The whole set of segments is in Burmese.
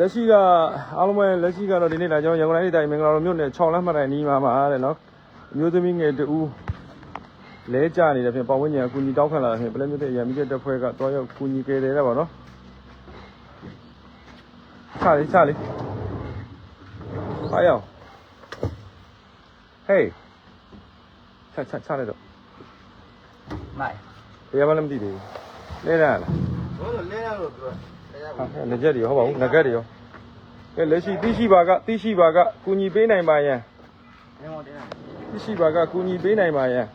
လက်ရှိကအားလုံးပဲလက်ရှိကတော့ဒီနေ့လာကျွန်တော်ရန်ကုန်တိုင်းတိုင်းမင်္ဂလာတော်မြို့နယ်6လမ်းမှတ်တိုင်နီးမှာပါတဲ့နော်အမျိုးသမီးငယ်တူလဲကြနေတဲ့ဖြင့်ပတ်ဝန်းကျင်အကူအညီတောင်းခံလာတဲ့ဖြင့်ပလဲမြို့တဲ့ရန်မီတဲ့တပ်ဖွဲ့ကတွားရောက်ကူညီခဲ့တယ်တဲ့ပါနော်ချလေးချလေးအားရအောင်ဟေးချချချလိုက်တော့မိုက်ဘယ်မှလည်းမသိသေးဘူးလဲရလားဘိုးတို့လဲရလို့ပြော လဲရဟာငကြက်တွေရောဟုတ်ပါဘူးငကြက်တွေရောကဲလက်ရှိသိရှိပါကသိရှိပါကကူညီပေးနိုင်ပါရန်မင်းမတင်တာသိရှိပါကကူညီပေးနိုင်ပါရန်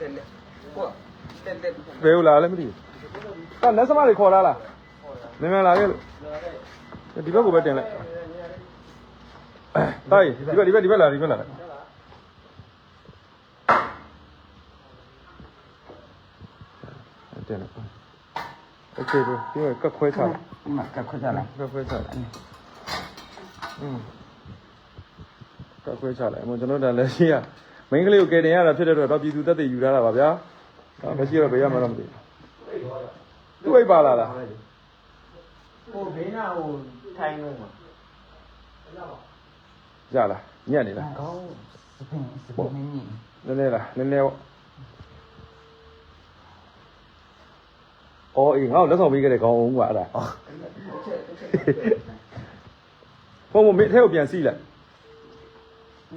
လက်လက်ကိုလက်လက်ဘယ်လိုလာလဲမသိဘူးကလက်စမတွေခေါ်လာလားမြန်မြန်လာခဲ့လို့ဒီဘက်ကိုပဲတင်လိုက်တိုင်းဒီဘက်ဒီဘက်ဒီဘက်လာဒီဘက်လာလိုက် တင်လိုက်โอเคဘယ်ဒီကကတ်ခွဲချလိုက် ဒီမှာကခွတ်ကြလား ကတ်ခွဲချလိုက်อืมကတ်ခွဲချလိုက်အမကျွန်တော်တို့လက်ရှိကမိန်းကလေးကိုကယ်တင်ရတာဖြစ်တဲ့အတွက်တော့ပြည်သူတက်တည်ယူထားတာပါဗျာဒါမရှိတော့ဘယ်ရမှာတော့မသိဘူးသူ့အိတ်ပါလာလား ဟိုဘေးနာဟိုထိုင်းလုံးမှာ ရလားညက်နေလား ကောင်းစပင်းစပင်းမင်းကြီး နည်းနည်းလားနည်းနည်းပေါ့ အော်အေးငါ့ကိုလက်ဆောင်ပေးခဲ့တဲ့ခေါင်းအောင်ကအဲ့ဒါဘုံဘုံမေထဲကိုပြန်စီးလိုက်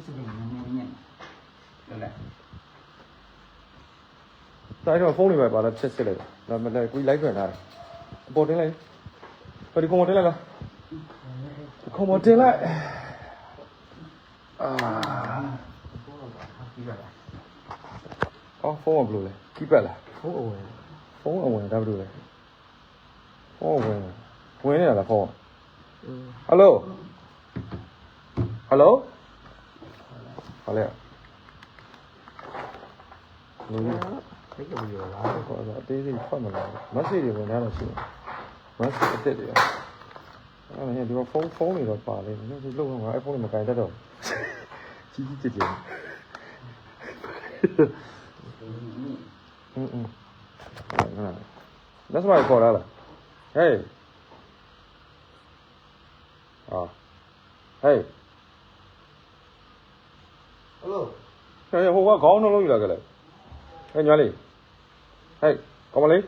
စပင်းမင်းကြီးလက်လက်တိုင်းတော့ဖုန်းတွေပဲပါလာချက်စစ်လိုက်တာဒါမှလည်းကိုကြီးလိုက်ခွင့်ထားတယ်အပေါ်တင်လိုက်ဟိုဒီကွန်မတင်လိုက်လားကွန်မတင်လိုက်အာပြီးပါလားအော်ဖုန်းကဘယ်လိုလဲကီးပတ်လားဟိုအဝယ်ဖုန်းုံးအဝင်တပ်လို့လဲဖုံးဝင်ဝင်နေတာလားဖုံးဟယ်လိုဟယ်လိုဟယ်လိုလူသိကြပြီလားကောအသေးသေးဖတ်မလားမက်ဆေ့တွေဝင်လာလို့ရှိတယ်မက်ဆေ့အစ်စ်တွေအဲ့ဒါဒီဖုန်းဖုန်းတွေတော့ပါလေနင်တို့လောက်ငါအဲ့ဖုန်းတွေမကင်တတ်တော့ကြီးကြီးကျယ်ကျယ်อืม လက်စမခေါ်လာလားဟေးအာဟေးဟယ်လိုဟေးဟိုကခေါင်းနှလုံးယူလာကြလေဟဲ့ညီမလေးဟေးကောင်းမလေးဟေး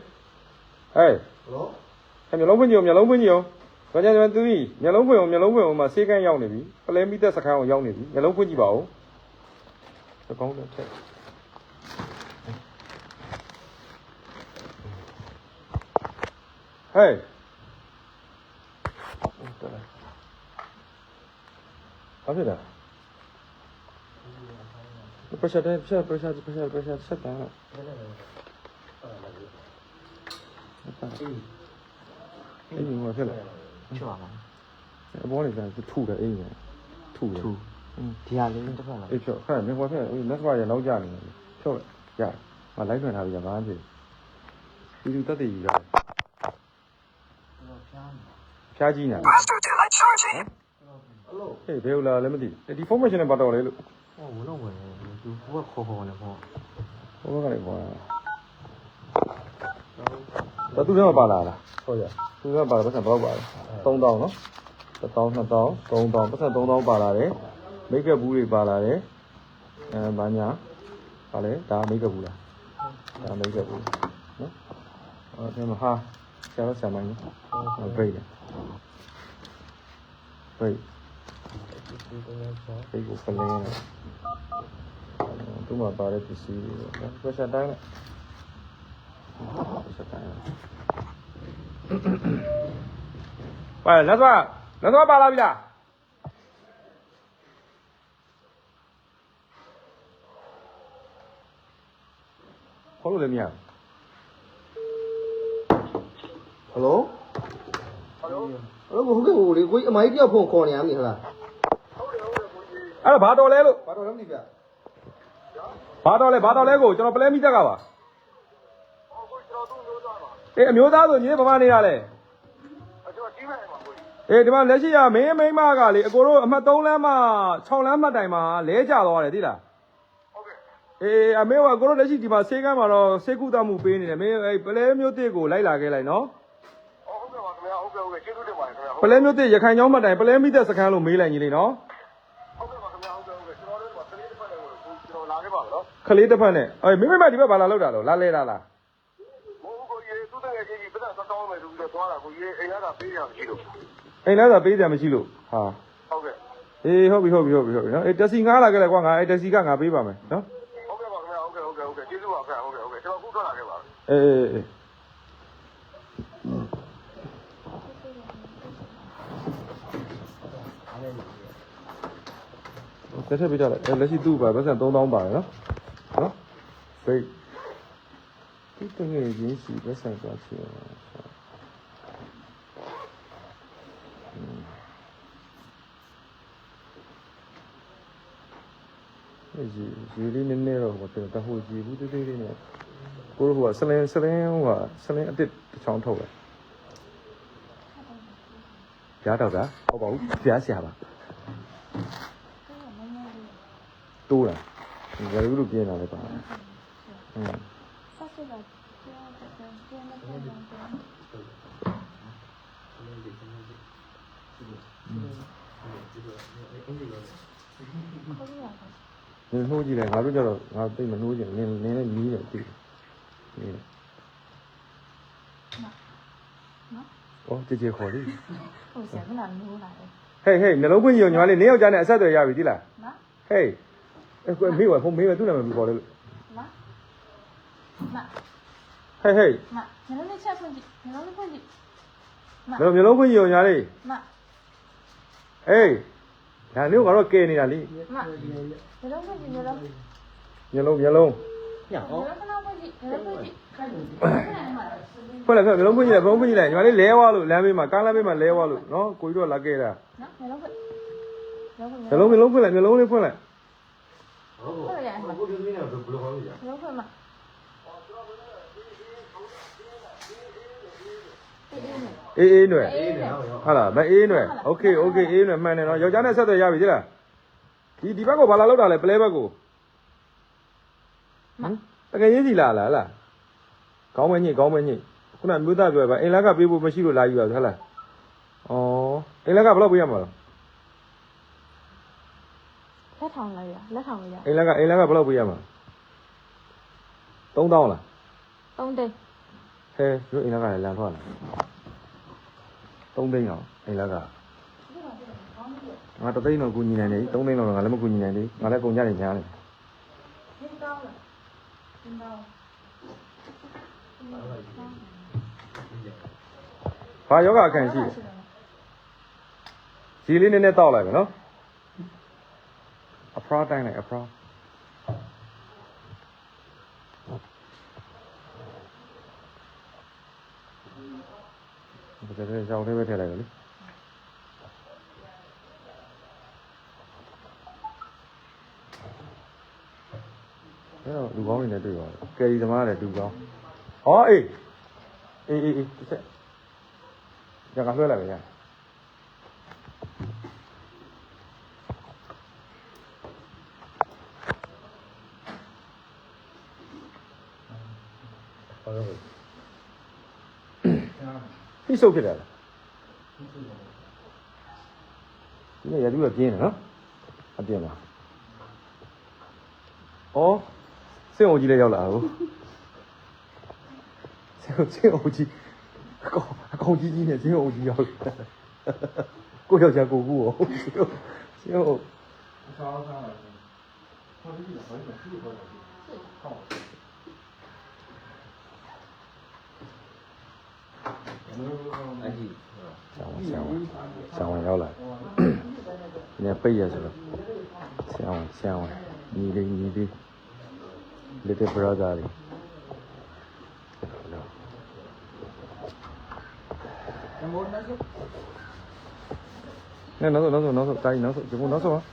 ဟယ်လိုအဲမျိုးလုံးပွင့်ကြည့်အောင်မျိုးလုံးပွင့်ကြည့်အောင်ဘာကြမ်းသူကြီးမျိုးလုံးပွင့်အောင်မျိုးလုံးပွင့်အောင်မှာစေးကန်းရောက်နေပြီပလဲမိသက်စခန်းအောင်ရောက်နေပြီမျိုးလုံးပွင့်ကြည့်ပါဦးသကောင်းတဲ့ထက် ဟေးဘာဖြစ်လဲပရက်ရှာတဲ့ပရက်ပရက်ရှာပရက်ရှာပရက်ရှာဆက်တာအဲ့ဒီမှာဖြစ်လဲချွာလားအပေါ်နေပြန်ထုတယ်အိမ်ကထုတယ်อืมဒီဟာလေးတစ်ဖက်လားအေးဖြောခဏမင်းကွာဖက်ဦးလက်စပါရနောက်ကြနေတယ် ဖြောရမလိုက်ခွင့်ထားပြီဘာမှမဖြစ်ဘူးဒီလူတက်တည်ယူတာဖျားနေဖျားကြီးနေတာဟယ်လိုဟေးဘယ်လိုလာလဲမသိဒီ formation နဲ့ပါတော့လေလို့ဟိုဝင်တော့ဝင်သူကခေါ်ခေါ်နေပေါ့ဟိုဘက်ကလည်းကွာတော့သူလည်းမပါလာလားဟုတ်ရသူကပါလာပတ်စံဘယ်လောက်ပါလဲ3000နော်1000 2000 3000ပတ်စံ3000ပါလာတယ်မိတ်ကပ်ဘူးတွေပါလာတယ်အဲဘာညာပါလဲဒါမိတ်ကပ်ဘူးလားဒါမိတ်ကပ်ဘူးနော်အဲ့ဒါဟာ ဆရာဆရာမကြီးဘိတ်တယ်ဘိတ်ဘိတ်ကိုဖလင်းတယ်သူ့မှာပါတဲ့ပစ္စည်းတွေနော်ပရက်ရှာတိုင်းနဲ့ပရက်ရှာတိုင်းပါလက်သွားလက်သွားပါလာပြီလားခေါ်လို့လည်းမရဘူး ဟယ်လိုဟယ်လိုဟုတ်ကဲ့ဟိုလေကိုကြီးအမိုင်းပြောက်ဖုန်းခေါ်နေရမည်ဟလားအဲ့ဒါဘာတော်လဲလို့ဘာတော်လဲမသိဗျဘာတော်လဲဘာတော်လဲကိုကျွန်တော်ပလဲမိတက်ကပါအေးအမျိုးသားဆိုညီဗမာနေရလဲအေးဒီမှာလက်ရှိရမင်းမိန်းမကလေအကိုတို့အမှတ်3လမ်းမှာ6လမ်းမှတ်တိုင်မှာလဲကြသွားတယ်သိလားဟုတ်ကဲ့အေးအမေကအကိုတို့လက်ရှိဒီမှာဆေးကမ်းမှာတော့ဆေးကုသမှုပေးနေတယ်မင်းအဲ့ပလဲမျိုးတစ်ကိုလိုက်လာခဲ့လိုက်နော် ခင်ဗျာဟုတ်ကဲ့ဟုတ်ကဲ့ကျေးဇူးတင်ပါတယ်ခင်ဗျာပလဲမျိုးတစ်ရခိုင်ကျောင်းမတိုင်ပလဲမိသက်စခန်းလို့မေးလိုက်ညီလေးနော်ဟုတ်ကဲ့ပါခင်ဗျာဟုတ်ကဲ့ဟုတ်ကဲ့ကျွန်တော်တို့ကတလေးတစ်ဖက်နဲ့ကျွန်တော်လာခဲ့ပါမယ်နော်ခလေးတစ်ဖက်နဲ့အေးမိမိမဒီဘက်ဘာလာလောက်တာလို့လာလဲတာလားဘိုးကိုကြီးသူ့တကယ်ကြီးပြည်သက်တောင်းမယ်ဆိုပြီးတော့သွားတာကိုကြီးအိမ်ကပေးရမရှိလို့အိမ်လားသာပေးကြမရှိလို့ဟာဟုတ်ကဲ့အေးဟုတ်ပြီဟုတ်ပြီဟုတ်ပြီဟုတ်ပြီနော်အေးတက်စီငားလာခဲ့လေကွာငါအေးတက်စီကငါပေးပါမယ်နော်ဟုတ်ကဲ့ပါခင်ဗျာဟုတ်ကဲ့ဟုတ်ကဲ့ဟုတ်ကဲ့ကျေးဇူးပါခင်ဗျာဟုတ်ကဲ့ဟုတ်ကဲ့ကျွန်တော်ခုထွက်လာခဲ့ပါမယ်အေးအေးအေး တက်ထက်ပေးကြလိုက်အဲလက်ရှိသူ့ပါပတ်စံ3000ပါတယ်နော်နော်ဖိတ်ဒီတငယ်ချင်းစီပတ်စံသွားချင်အေးရေရေလေးနည်းနည်းတော့ဟိုတဟိုကြည့်ဘူးတေးသေးလေးနဲ့ကိုတို့ဟိုကဆလင်းဆလင်းဟိုကဆလင်းအစ်စ်တစ်ချောင်းထုတ်တယ်ကြားတော့တာဟုတ်ပါဘူးကြားဆရာပါ တိုးတာဇာလူလိုပြင်းလာတယ်ပါအင်းဆက်စစ်တာပြင်းတဲ့ပြင်းတဲ့ပြင်းတဲ့နှိုးကြည့်လိုက်ငါတို့ကြတော့ငါသိမနှိုးကြည့်နင်းနင်းနဲ့နီးတယ်ကြည့်နင်းနော်ဟုတ်ကြည့်ကြခေါ်လိဟုတ်ဆရာကလည်းနှိုးလာတယ်ဟေးဟေးနှလုံးသွင်းညွှန်ညွှန်လေးနင်းယောက်ျားနဲ့အဆက်အသွယ်ရပြီဒီလားနော်ဟေး အဲ့ကွယ်မေ့ပါဖုန်းမေ့ပါသူ့နာမည်ဘယ်လိုခေါ်လဲလို့မမဟေးဟေးမကျွန်တော်လည်းချက်ဖွင့်ကြည့်ကျွန်တော်လည်းဖွင့်ကြည့်မကျွန်တော်မျိုးလုံးခွင့်ရုံညာလေးမဟေးဒါမျိုးကတော့ကဲနေတာလေမမျိုးလုံးခွင့်ကြည့်မျိုးလုံးမျိုးလုံးမျိုးလုံးညောင်းဖွင့်လိုက်ဖွင့်မျိုးလုံးဖွင့်ကြည့်လိုက်မျိုးလုံးဖွင့်ကြည့်လိုက်ညာလေးလဲဝါလို့လမ်းမေးမှာကားလမ်းမေးမှာလဲဝါလို့နော်ကိုကြီးတော့လာခဲ့တာနော်မျိုးလုံးဖွင့်မျိုးလုံးမျိုးလုံးဖွင့်လိုက်မျိုးလုံးလေးဖွင့်လိုက် ဟုတ်ကဲ့။ကိုဒီမင်းကဘယ်လိုခေါ်လို့ရ။ဟုတ်ကဲ့မ။အေးအေးနွယ်ဟုတ်လားမအေးနွယ်โอเคโอเคအေးနွယ်မှန်တယ်နော်ယောက်ျားနဲ့ဆက်သွယ်ရပြီကြလားဒီဒီဘက်ကိုဘာလာလောက်တာလဲပလဲဘက်ကိုဟမ်တကယ်ရေးစီလာလားဟလားခေါင်းမညိခေါင်းမညိခုနမြို့သားပြောပါအိမ်လက်ကပေးဖို့မရှိလို့လာယူပါဟုတ်လားဩအိမ်လက်ကဘယ်လောက်ပေးရမှာလဲ လက်ဆောင်လိုက်ရလက်ဆောင်လိုက်ရအိမ်လက်ကအိမ်လက်ကဘယ်လောက်ပေးရမှာ3000လား3တိန်းဟဲတို့အိမ်လက်ကလည်းလန်ထွက်လာ3တိန်းအောင်အိမ်လက်ကငါတသိန်းတော့ကူညီနိုင်တယ်3သိန်းတော့ငါလည်းမကူညီနိုင်သေးငါလည်းကုန်ကြတယ်ညာလေ3000လား3000ဘာယောဂအခန့်ရှိလဲဒီလေးနည်းနည်းတောက်လိုက်မယ်နော် ဖရာတိုင်းလိုက်အဖရာဒါကြတဲ့ကြောင်လေးပဲထည့်လိုက်ပါလေအဲ့တော့လူကောင်းနေနဲ့တွေ့ပါတော့ကယ်ရီသမားလည်းလူကောင်းဟောအေးအေးအေးအေးတစ်ချက်ညကလွှဲလိုက်ပါ ရဖိစုပ်ဖြစ်တယ်လားဒီနေ့ရတူကပြင်းတယ်နော်အပြင်းပါဩစင်အိုကြီးလည်းရောက်လာဟုတ်စင်စင်အိုကြီးအကောင်အကောင်ကြီးကြီးနဲ့စင်အိုကြီးရောက်လာကိုယောက်ျားကိုကူရောစင်အိုဆောင်းဆောင်းဆောင်းရောက်လာဒီ နေ့ပိတ်ရဆိုတော့ဆောင်းဆောင်းညီလေးညီလေး little brother လေးနော်နောက်နောက်နောက်နောက်တိုင်းနောက်ဒီဘုံနောက်ဆုံးအေး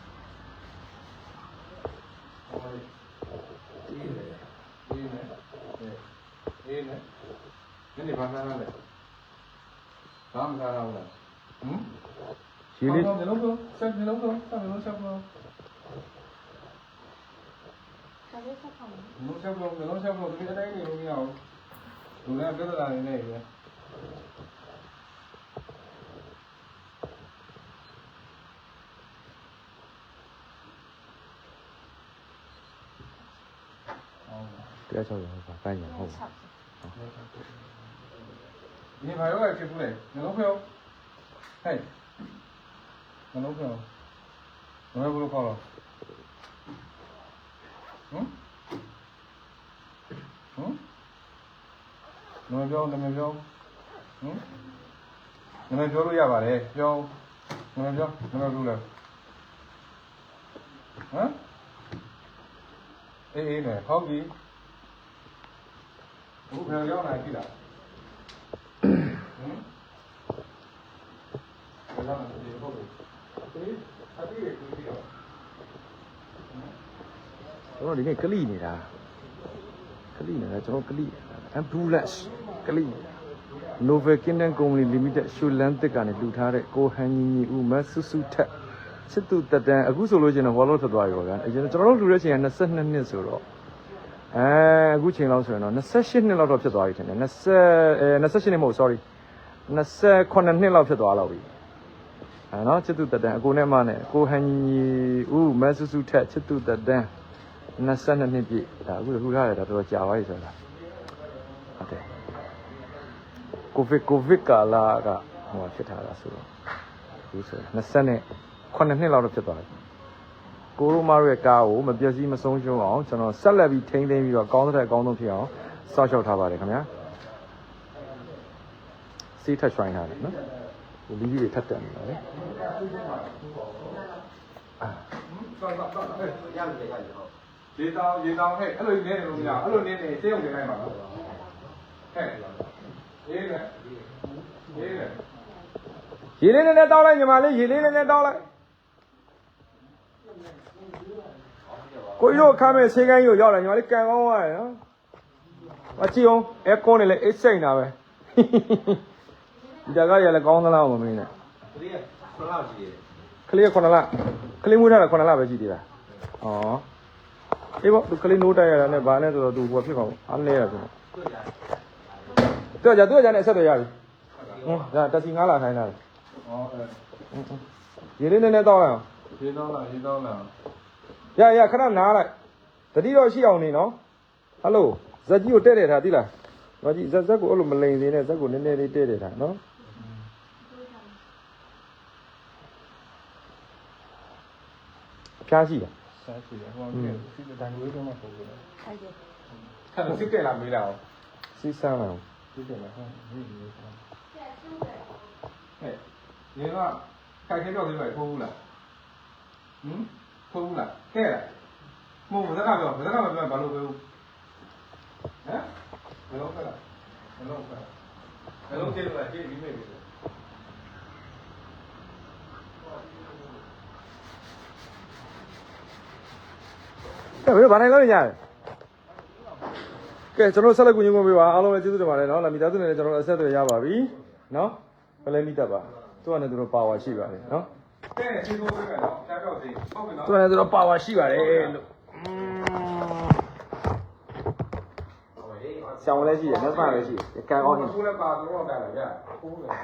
ไม่ใช่พวกไม่ใช่พวกที่ได้เ要叫人把饭延后。你朋友来接出来，你老朋友，嘿，你老朋友，我还不如跑了。 နော်နော်နမပြောနမပြောနော်နမပြောလို့ရပါတယ်ပြောနမပြောနမပြောလဲဟမ်အေးအေးနဲ့ဟုတ်ပြီဘုရားရောက်လာပြီလားဟမ်ဘယ်ရောက်လာ ကျွန်တော်ဒီနေ့ကလိနေတာကလိနေတာကျွန်တော်ကလိ ambulance ကလိနေတာ Novel Kingdom Company Limited ရွှေလန်းတစ်ကနေလှူထားတဲ့ကိုဟန်ညီညီဦးမဆူဆူထက်စစ်သူတက်တန်အခုဆိုလို့ချင်းတော့ဘောလုံးထွက်သွားပြီပေါ့ဗျာအရင်ကျွန်တော်တို့လှူတဲ့ချိန်က22နှစ်ဆိုတော့အဲအခုချိန်လောက်ဆိုရင်တော့28နှစ်လောက်တော့ဖြစ်သွားပြီထင်တယ်20အဲ28နှစ်မဟုတ် sorry 29နှစ်လောက်ဖြစ်သွားတော့ပြီအဲနော်ချစ်သူတက်တန်အကိုနဲ့မနဲ့ကိုဟန်ညီညီဦးမဆူဆူထက်ချစ်သူတက်တန် 22နှစ်ပြည့်ဒါအခုလှူထားတယ်ဒါတော်တော်ကြာသွားပြီဆိုတာဟုတ်တယ်ကိုဗစ်ကိုဗစ်ကာလာကဟိုဖြစ်ထားတာဆိုတော့ဒီဆို20နဲ့9နှစ်လောက်တော့ဖြစ်သွားပြီကိုရိုမာရဲ့ကားကိုမပျက်စီးမဆုံးရှုံးအောင်ကျွန်တော်ဆက်လက်ပြီးထိန်းသိမ်းပြီးတော့ကောင်းတဲ့အကောင်းဆုံးဖြစ်အောင်စောင့်ရှောက်ထားပါတယ်ခင်ဗျာစီးထက်ရွှိုင်းထားတယ်နော်ဒီလီကြီးတွေထပ်တက်နေတာလေအာတော့တော့တော့ဟဲ့ရတယ်ရတယ်ဟုတ် ရေတောင်ရေတောင်ဟဲ့အဲ့လိုနေနေလို့မရအဲ့လိုနေနေစေးုံတင်လိုက်ပါလားဟဲ့ရေးလေရေးလေရေလေးနည်းနည်းတောင်းလိုက်ညီမလေးရေလေးနည်းနည်းတောင်းလိုက်ကိုကြီးတို့ခမ်းမဲ့ဆေးကိုင်းကြီးကိုရောက်လာညီမလေးကန်ကောင်းသွားတယ်နော်မကြည့်အောင်အဲကွန်နေလေအိတ်စိတ်နေတာပဲဒီတကားရလည်းကောင်းသလားမမင်းနဲ့ဒီကဆလောက်ရှိတယ်ကလေးက9လကလေးမွေးထားတာ9လပဲရှိသေးတာဩ အေးပေါ့သူကလေးနိုးတိုက်ရတာနဲ့ဘာနဲ့ဆိုတော့သူဟိုဖြစ်ပါဘူးအားလဲရဆိုတော့သူကကြသူကကြနဲ့အဆက်တွေရပြီဟင်းဒါတက်စီ9လခိုင်းတာလေဩအဲရေလေးနည်းနည်းတောင်းလိုက်အောင်ရေတောင်လားရေတောင်လားရရခဏနားလိုက်တတိတော့ရှိအောင်နေနော်ဟယ်လိုဇက်ကြီးကိုတဲ့တဲ့ထားသိလားဇက်ကြီးဇက်ဇက်ကိုအဲ့လိုမလိန်သေးနဲ့ဇက်ကိုနည်းနည်းလေးတဲ့တဲ့ထားနော်ဖျားရှိလား စားရှိတယ်ဟိုကစီးတဲ့ဒိုင်ဝေးတော့မှပုံလို့ဟုတ်တယ်အဲ့ဒါစစ်တယ်လားမေးတာအောင်စီးစမ်းလိုက်အောင်စစ်တယ်လားဟုတ်ဟဲ့ရေကခိုင်ခဲတော့သေးပဲထိုးဘူးလားဟမ်ထိုးဘူးလားကဲလားမဟုတ်ဘူးစကားပြောစကားမပြောဘာလို့ပြောဟမ်ဘယ်လိုကလားဘယ်လိုကလားဘယ်လိုကျေလို့လဲကျေပြီးမေးပြီ ကဲဘယ်လိုဘာနိုင်လို့ညရတယ်ကဲကျွန်တော်ဆက်လက်ကူညီမှုပေးပါအားလုံးလည်းကျေးဇူးတင်ပါတယ်နော်လာမိသားစုနဲ့လည်းကျွန်တော်အဆက်အသွယ်ရပါပြီနော်ဘယ်လဲမိတတ်ပါသူကလည်းသူတို့ပါဝါရှိပါတယ်နော်ကဲကျေကိုပေးမယ်နော်ဖျားပြောသေးဟုတ်ပြီနော်သူကလည်းသူတို့ပါဝါရှိပါတယ်လို့ဆောင်းလည်းရှိတယ်နှက်ပါလည်းရှိတယ်ကံကောင်းနေကိုလည်းပါတော့တာလေကြာကိုလည်း